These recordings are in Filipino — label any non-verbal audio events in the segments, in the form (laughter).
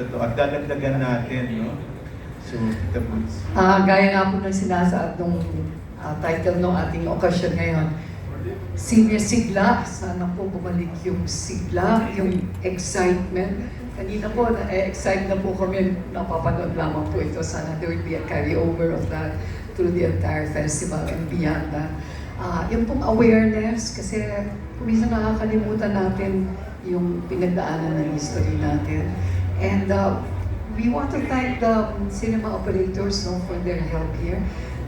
Totoo. At dadagdagan natin, no? So, Tita Boots. Ah, gaya nga po ng sinasaad nung ah, title ng ating okasyon ngayon, Senior Sigla, sana po bumalik yung sigla, yung excitement. Kanina po, na-excite na po kami, napapanood lamang po ito. Sana there will be a carryover of that through the entire festival and beyond that. Ah, yung pong awareness, kasi kuminsan nakakalimutan natin yung pinagdaanan ng history natin. And uh, we want to thank the cinema operators no, for their help here.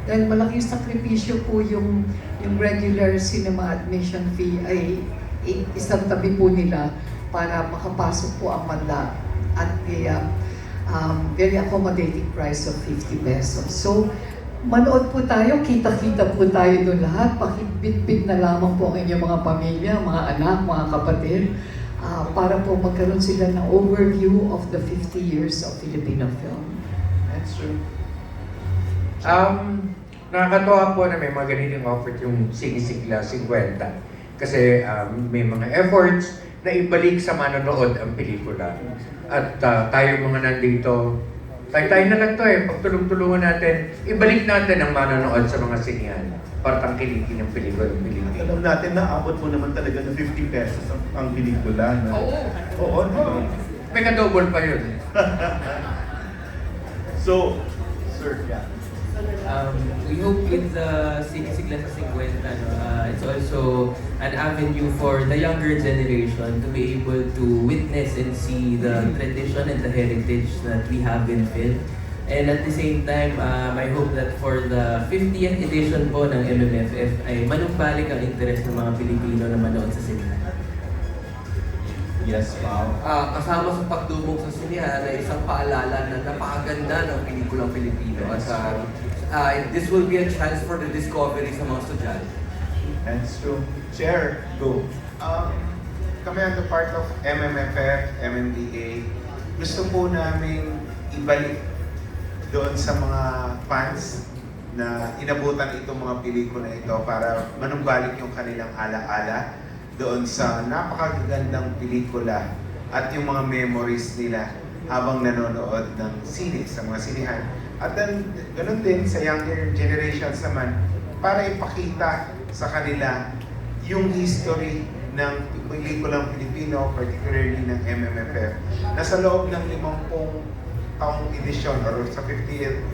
Dahil malaking sakripisyo po yung, yung regular cinema admission fee ay isang tabi po nila para makapasok po ang manda at the um, very accommodating price of 50 pesos. So, manood po tayo, kita-kita po tayo doon lahat, pakibit-bit na lamang po ang inyong mga pamilya, mga anak, mga kapatid, ah, para po magkaroon sila ng overview of the 50 years of Filipino film. That's true. Um, nakakatawa po na may mga ganitong offer yung sinisigla 50. Kasi um, may mga efforts na ibalik sa manonood ang pelikula. At uh, tayo mga nandito, tayo-tayo na lang to eh, pagtulong-tulungan natin, ibalik natin ang manonood sa mga sinihan para tangkilikin ng pelikula ng Pilipino. Alam natin na abot mo naman talaga ng 50 pesos ang, ang pelikula. No? Oo. Oo, no? May ka-double pa yun. (laughs) So, sir, yeah. Um, we hope with the Sinisigla sa 50, no, uh, also an avenue for the younger generation to be able to witness and see the tradition and the heritage that we have in film. And at the same time, um, I hope that for the 50th edition po ng MMFF ay manumbalik ang interest ng mga Pilipino na manood sa cinema. Yes, wow. Ah, kasama sa pagdubog sa sinihan ay isang paalala na napakaganda ng pelikulang Pilipino. At ah, ah, this will be a chance for the discovery sa mga estudyante. That's true. Chair, go. Um, kami on the part of MMFF, MMDA, gusto po namin ibalik doon sa mga fans na inabutan itong mga pelikula ito para manumbalik yung kanilang ala-ala doon sa napakagandang pelikula at yung mga memories nila habang nanonood ng sine sa mga sinihan. At then, ganun din sa younger generations naman para ipakita sa kanila yung history ng pelikulang Pilipino, particularly ng MMFF, na sa loob ng 50 taong edisyon or sa 50,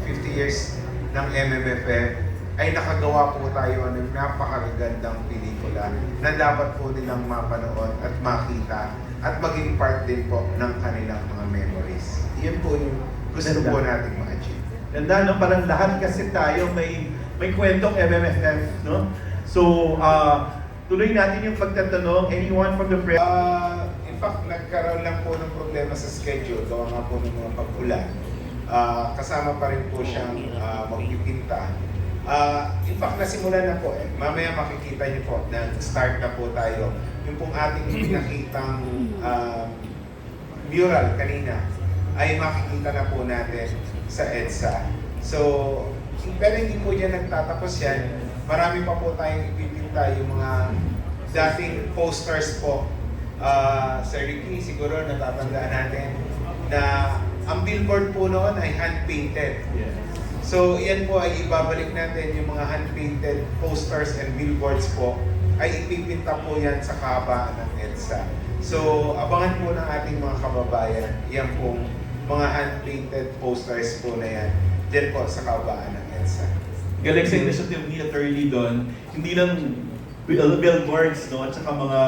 50 years ng MMFF ay nakagawa po tayo ng napakagandang pelikula na dapat po nilang mapanood at makita at maging part din po ng kanilang mga memories. Iyan po yung gusto Ganda. po natin ma-achieve. Ganda, no? Parang lahat kasi tayo may may kwentong MMFF, no? So, uh, tuloy natin yung pagtatanong. Anyone from the press? Uh, in fact, nagkaroon lang po ng problema sa schedule. Gawa nga po ng mga pag-ulan. Ah, kasama pa rin po siyang uh, magpipinta. Ah, in fact, nasimulan na po eh. Mamaya makikita niyo po na start na po tayo. Yung pong ating (clears throat) pinakitang um, mural kanina ay makikita na po natin sa EDSA. So, pero hindi po dyan nagtatapos yan. Marami pa po tayong ipipinta yung mga dating posters po. Uh, Sir Ricky, siguro natatandaan natin na ang billboard po noon ay hand-painted. So, yan po ay ibabalik natin yung mga hand-painted posters and billboards po ay ipipinta po yan sa kahabaan ng EDSA. So, abangan po ng ating mga kababayan, yan pong mga hand-painted posters po na yan, dyan po sa kahabaan ng. Galing sa initiative ni Attorney Don, hindi lang bill- billboards, no? At saka mga,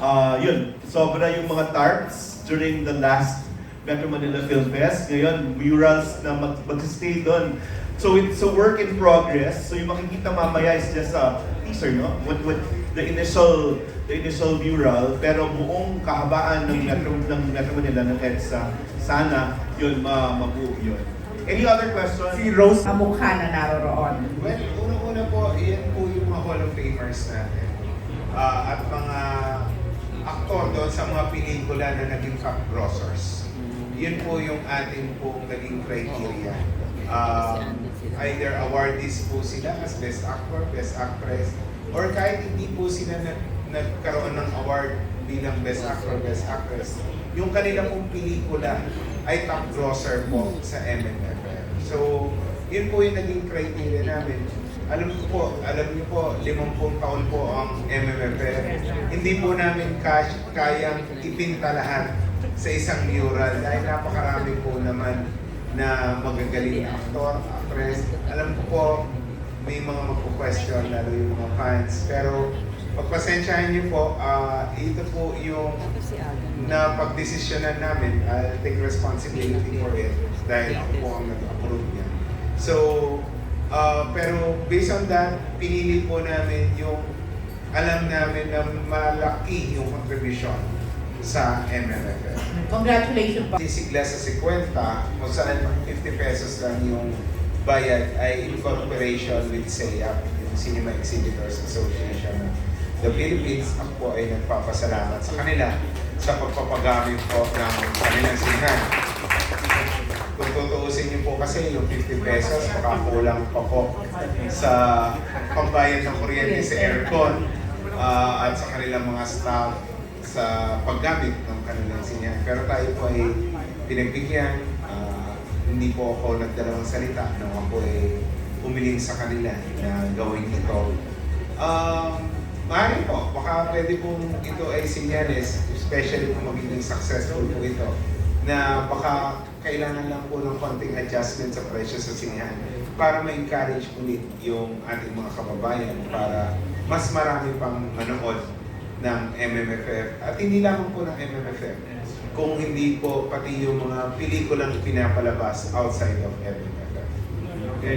ah, yun, sobra yung mga tarps during the last Metro Manila Film Fest. Ngayon, murals na mag mag-stay doon. So it's a work in progress. So yung makikita mamaya is just a teaser, no? What, what, the initial the initial mural, pero buong kahabaan ng Metro, ng Metro Manila ng EDSA, sana yun, ma mabuo yun. Any other questions? si Rose na mukha na naroroon. Well, unang-una po, yan po yung mga Hall of Famers natin. Ah, at mga aktor doon sa mga pelikula na naging top grossers. Yun po yung ating pong naging criteria. Um, either awardees po sila as Best Actor, Best Actress, or kahit hindi po sila nag nagkaroon ng award bilang Best Actor, Best Actress, yung kanila pong pelikula ay top grosser po sa MMFF. So, yun po yung naging criteria namin. Alam ko po, alam niyo po, limampung taon po ang MMFF. Hindi po namin cash, kayang ipinta lahat sa isang mural dahil napakarami po naman na magagaling na aktor, actress. Alam ko po, may mga magpo-question, lalo yung mga fans. Pero pagpasensyahan niyo po, ah, ito po yung na pagdesisyonan namin, I'll take responsibility for it dahil ako po ang niya. So, uh, pero based on that, pinili po namin yung alam namin na malaki yung contribution sa MMFF. Congratulations po. Sisigla sa 50, kung saan 50 pesos lang yung bayad ay in cooperation with SEAP, yung Cinema Exhibitors Association of the Philippines. Ako ay nagpapasalamat sa kanila sa pagpapagamit po ng kanilang sinihan. Kung tutuusin niyo po kasi yung 50 pesos, baka kulang pa po sa pambayad ng kuryente sa aircon ah, at sa kanilang mga staff sa paggamit ng kanilang sinihan. Pero tayo po ay pinagbigyan, ah, hindi po ako nagdalawang salita nung ako ay umiling sa kanila na gawin ito. Um, Maaari po, baka pwede pong ito ay sinyales, especially kung magiging successful po ito, na baka kailangan lang po ng konting adjustment sa presyo sa sinihan para ma-encourage ulit yung ating mga kababayan para mas marami pang manood ng MMFF at hindi lamang po ng MMFF kung hindi po pati yung mga pelikulang pinapalabas outside of MMFF.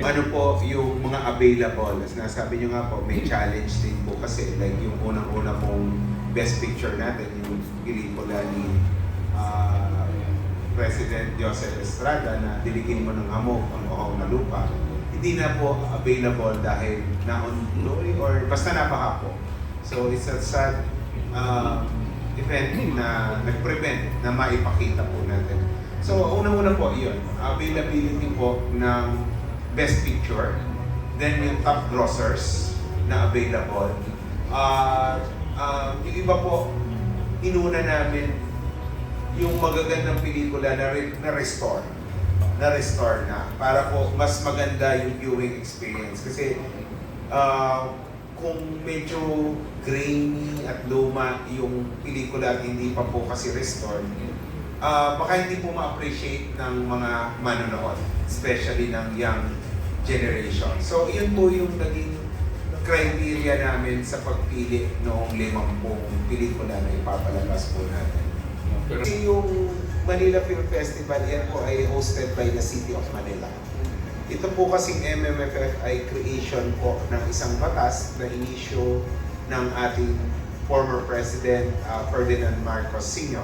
Ano po yung mga available? As nasabi nyo nga po, may challenge din po kasi like yung unang-una pong best picture natin, yung pelikula ni ah, President Joseph Estrada na diligin mo ng hamog ang uhaw na lupa. Hindi na po available dahil na-on glory or basta napaha po. So it's a sad um, event na nag-prevent na maipakita po natin. So unang-una po yun, availability po ng Best Picture, then yung top grossers na available. Uh, uh, yung iba po, inuna namin yung magagandang pelikula na, re- na restore na restore na para po mas maganda yung viewing experience kasi uh, kung medyo grainy at luma yung pelikula at hindi pa po kasi restored ah baka hindi po ma-appreciate ng mga manonood, especially ng young generation. So, yun po yung naging criteria namin sa pagpili noong limampung pelikula na ipapalabas po natin. Kasi yung Manila Film Festival, yan po ay hosted by the City of Manila. Ito po kasing MMFF ay creation po ng isang batas na inisyo ng ating former President uh, Ferdinand Marcos Sr.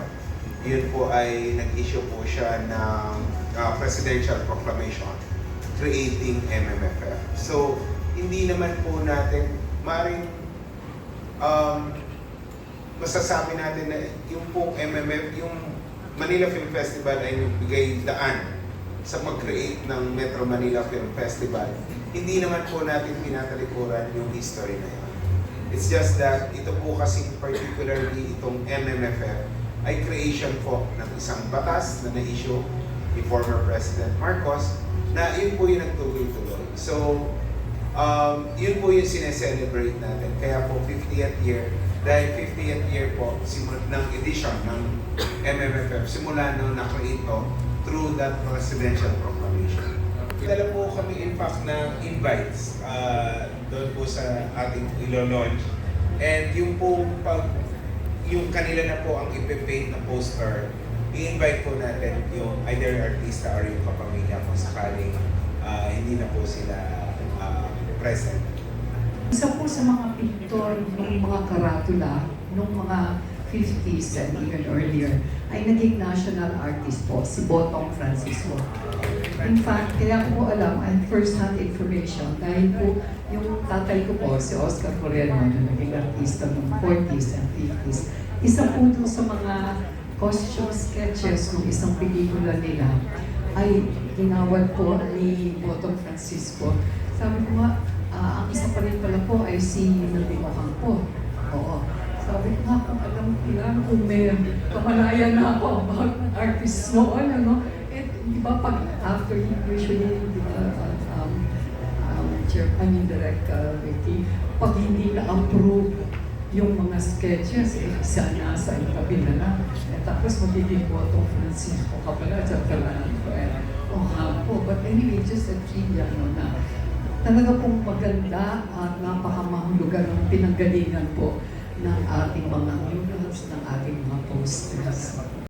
Yun po ay nag-issue po siya ng uh, presidential proclamation creating MMFF. So, hindi naman po natin maring um, masasabi natin na yung pong MMF, yung Manila Film Festival ay nagbigay daan sa mag-create ng Metro Manila Film Festival. Hindi naman po natin pinatalikuran yung history na yun. It's just that ito po kasi particularly itong MMFF ay creation po ng isang batas na na-issue ni former President Marcos na yun po yung nagtuloy-tuloy. So, um, yun po yung sineselebrate natin. Kaya po 50th year, dahil 50th year po simula ng edition ng MMFF, simula nung na-create to through that presidential proclamation. Dala po kami in fact ng invites uh, doon po sa ating ilo-launch. And yung po pag yung kanila na po ang ipe-paint na poster, i-invite po natin yung either artista or yung kapamilya kung sakaling ah, hindi na po sila present. Isa po sa mga pintor ng mga karatula nung mga 50s and even earlier ay naging national artist po, si Botong Francisco. In fact, kaya ko alam, and first-hand information, dahil po yung tatay ko po, si Oscar Correno, na naging artista noong 40s and 50s, isa po doon sa mga costume sketches ng isang pelikula nila ay ginawad po ni Botong Francisco. Sabi ko nga, rin pala po ay si Nabimokang po. Oo. Sabi ko nga, kung alam ko lang kung may kamalayan na ako about artist noon, ano, actually, usually, di ba, um, um, Chair, I mean, Direct uh, Vicky, pag hindi na-approve yung mga sketches, eh, sana sa itabi na lang. Eh, tapos magiging boto Francisco ka pala, sa Fernando, eh, o Hampo. But anyway, just a trivia, no, na talaga pong maganda at napakamahulugan ng pinanggalingan po ng ating mga murals, ng ating mga posters.